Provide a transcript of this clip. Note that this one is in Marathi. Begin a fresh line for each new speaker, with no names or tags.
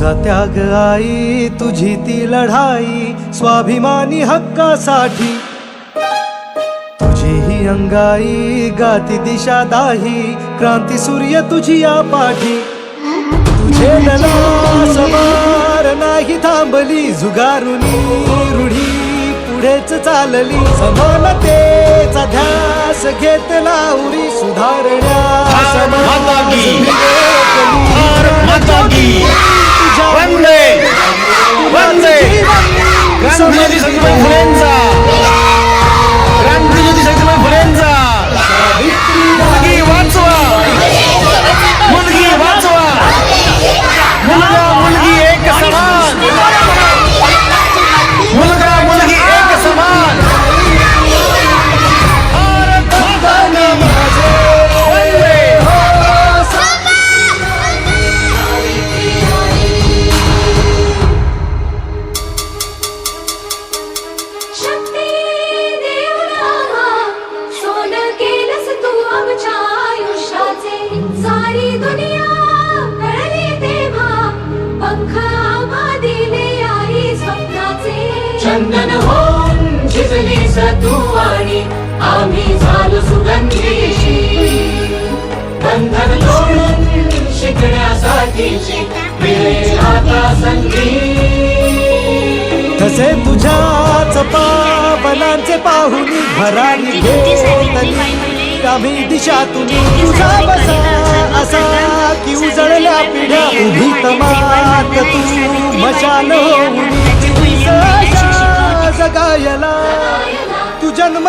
त्याग आई तुझी ती लढाई स्वाभिमानी हक्कासाठी. तुझी ही अंगाई गाती दिशा दाही क्रांती सूर्य तुझी या पाठी. तुझे समार नाही थांबली जुगारुनी रूढी पुढेच चालली. समानतेचा ध्यास घेतला उरी सुधारण्या. तसे तुझ्याच पावलांचे पाहुनी भरारी घेतली आम्ही दिशा तुम्ही तुझा बसा असा की उजळल्या पिढ्या उभी तमात तू मशाल होऊन जगायला. तू जन्म